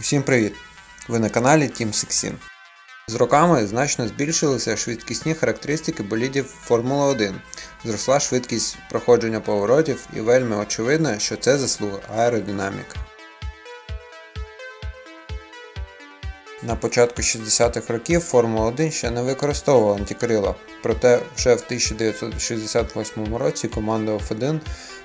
Всім привіт! Ви на каналі Team 16. З роками значно збільшилися швидкісні характеристики болідів Формула 1. Зросла швидкість проходження поворотів і вельми очевидно, що це заслуга аеродинаміки. На початку 60-х років Формула 1 ще не використовувала антикрила, проте вже в 1968 році команда F1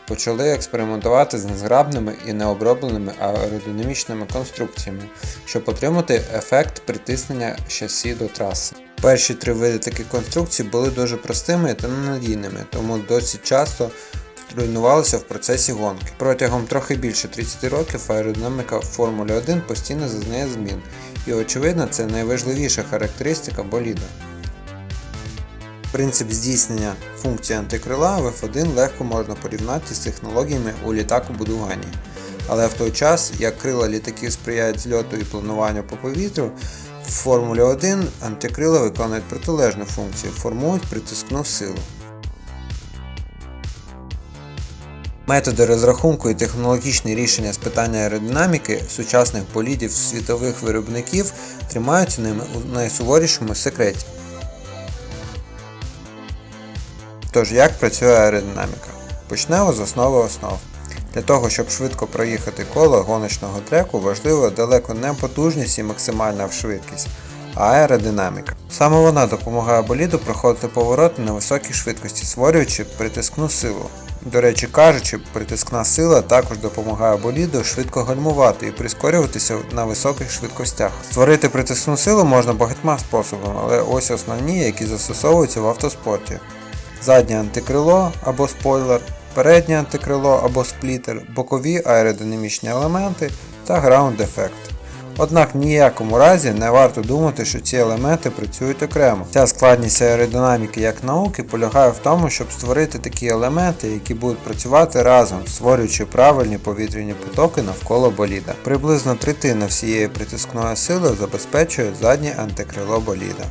почали експериментувати з незграбними і необробленими аеродинамічними конструкціями, щоб отримати ефект притиснення шасі до траси. Перші три види таких конструкцій були дуже простими та ненадійними, тому досить часто руйнувалися в процесі гонки. Протягом трохи більше 30 років аеродинаміка в Формулі 1 постійно зазнає змін, і очевидно це найважливіша характеристика боліда. Принцип здійснення функції антикрила в F1 легко можна порівняти з технологіями у літакобудуванні. Але в той час, як крила літаків сприяють зльоту і плануванню по повітрю, в Формулі 1 антикрила виконують протилежну функцію, формують притискну силу. Методи розрахунку і технологічні рішення з питання аеродинаміки сучасних болідів світових виробників тримаються ними у найсуворішому секреті. Тож, як працює аеродинаміка? Почнемо з основи основ. Для того, щоб швидко проїхати коло гоночного треку, важливо далеко не потужність і максимальна швидкість, а аеродинаміка. Саме вона допомагає боліду проходити повороти на високій швидкості, створюючи притискну силу. До речі кажучи, притискна сила також допомагає боліду швидко гальмувати і прискорюватися на високих швидкостях. Створити притискну силу можна багатьма способами, але ось основні, які застосовуються в автоспорті заднє антикрило або спойлер, переднє антикрило або сплітер, бокові аеродинамічні елементи та граунд ефект. Однак в ніякому разі не варто думати, що ці елементи працюють окремо. Ця складність аеродинаміки як науки полягає в тому, щоб створити такі елементи, які будуть працювати разом, створюючи правильні повітряні потоки навколо боліда. Приблизно третина всієї притискної сили забезпечує заднє антикрило боліда.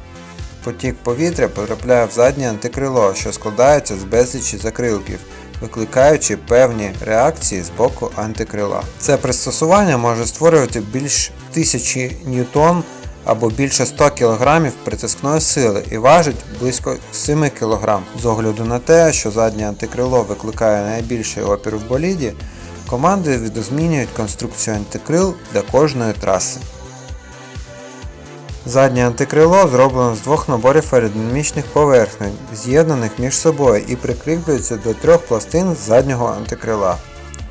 Потік повітря потрапляє в заднє антикрило, що складається з безлічі закрилків, викликаючи певні реакції з боку антикрила. Це пристосування може створювати більш 1000 ньютон або більше 100 кг притискної сили і важить близько 7 кг. З огляду на те, що заднє антикрило викликає найбільший опір в боліді, команди видозмінюють конструкцію антикрил для кожної траси. Заднє антикрило зроблено з двох наборів аеродинамічних поверхнень, з'єднаних між собою і прикріплюється до трьох пластин заднього антикрила.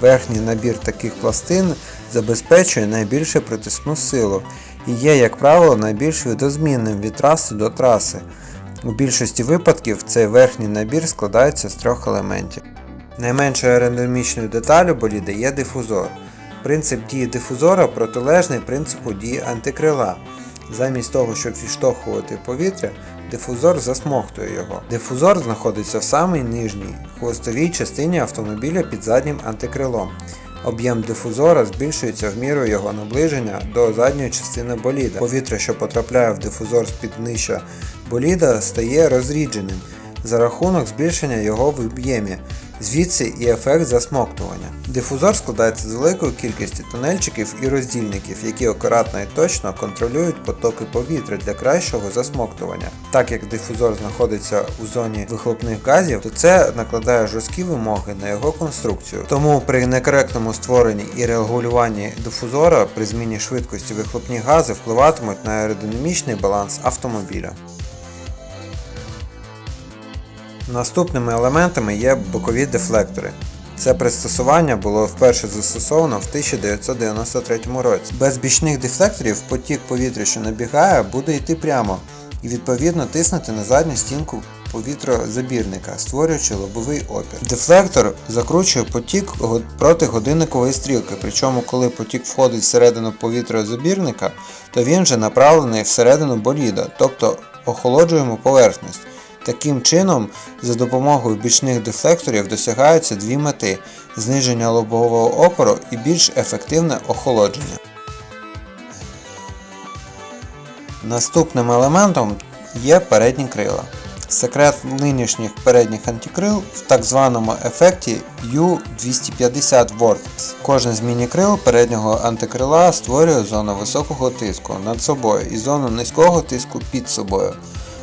Верхній набір таких пластин забезпечує найбільшу притискну силу і є, як правило, найбільш видозмінним від траси до траси. У більшості випадків цей верхній набір складається з трьох елементів. Найменшою аеродинамічною деталю боліда є дифузор. Принцип дії дифузора протилежний принципу дії антикрила. Замість того, щоб відштовхувати повітря, дифузор засмоктує його. Дифузор знаходиться в самій нижній хвостовій частині автомобіля під заднім антикрилом. Об'єм дифузора збільшується в міру його наближення до задньої частини боліда. Повітря, що потрапляє в дифузор з-під нижча боліда, стає розрідженим за рахунок збільшення його в об'ємі, звідси і ефект засмоктування. Дифузор складається з великої кількості тунельчиків і роздільників, які акуратно і точно контролюють потоки повітря для кращого засмоктування. Так як дифузор знаходиться у зоні вихлопних газів, то це накладає жорсткі вимоги на його конструкцію. Тому при некоректному створенні і регулюванні дифузора при зміні швидкості вихлопні гази впливатимуть на аеродинамічний баланс автомобіля. Наступними елементами є бокові дефлектори. Це пристосування було вперше застосовано в 1993 році. Без бічних дефлекторів потік повітря, що набігає, буде йти прямо і відповідно тиснути на задню стінку повітрозабірника, створюючи лобовий опір. Дефлектор закручує потік проти годинникової стрілки, причому коли потік входить всередину повітрозабірника, то він вже направлений всередину боліда, тобто охолоджуємо поверхність. Таким чином, за допомогою бічних дефлекторів досягаються дві мети зниження лобового опору і більш ефективне охолодження. Наступним елементом є передні крила. Секрет нинішніх передніх антикрил в так званому ефекті U250 Vortex. Кожен з мінікрил переднього антикрила створює зону високого тиску над собою і зону низького тиску під собою.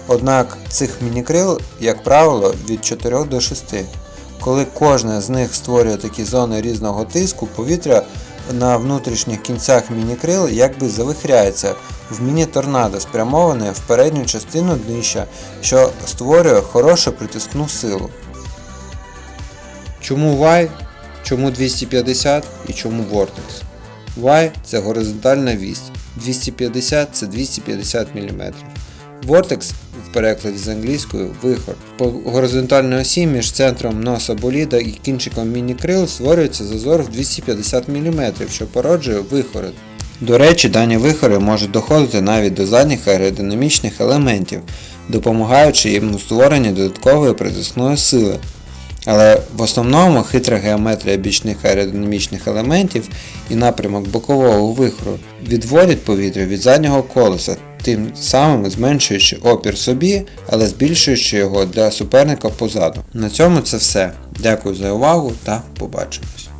Однак цих мінікрил, як правило, від 4 до 6. Коли кожна з них створює такі зони різного тиску, повітря на внутрішніх кінцях мінікрил якби завихряється в міні-торнадо, спрямоване в передню частину днища, що створює хорошу притискну силу. Чому Y? Чому 250 і чому Vortex? Y це горизонтальна вісь, 250 це 250 мм. Vortex перекладі з англійською вихор. По горизонтальній осі між центром носа боліда і кінчиком міні-крил створюється зазор в 250 мм, що породжує вихори. До речі, дані вихори можуть доходити навіть до задніх аеродинамічних елементів, допомагаючи їм у створенні додаткової притискної сили. Але в основному хитра геометрія бічних аеродинамічних елементів і напрямок бокового вихору відводять повітря від заднього колеса, тим самим зменшуючи опір собі, але збільшуючи його для суперника позаду. На цьому це все. Дякую за увагу та побачимось.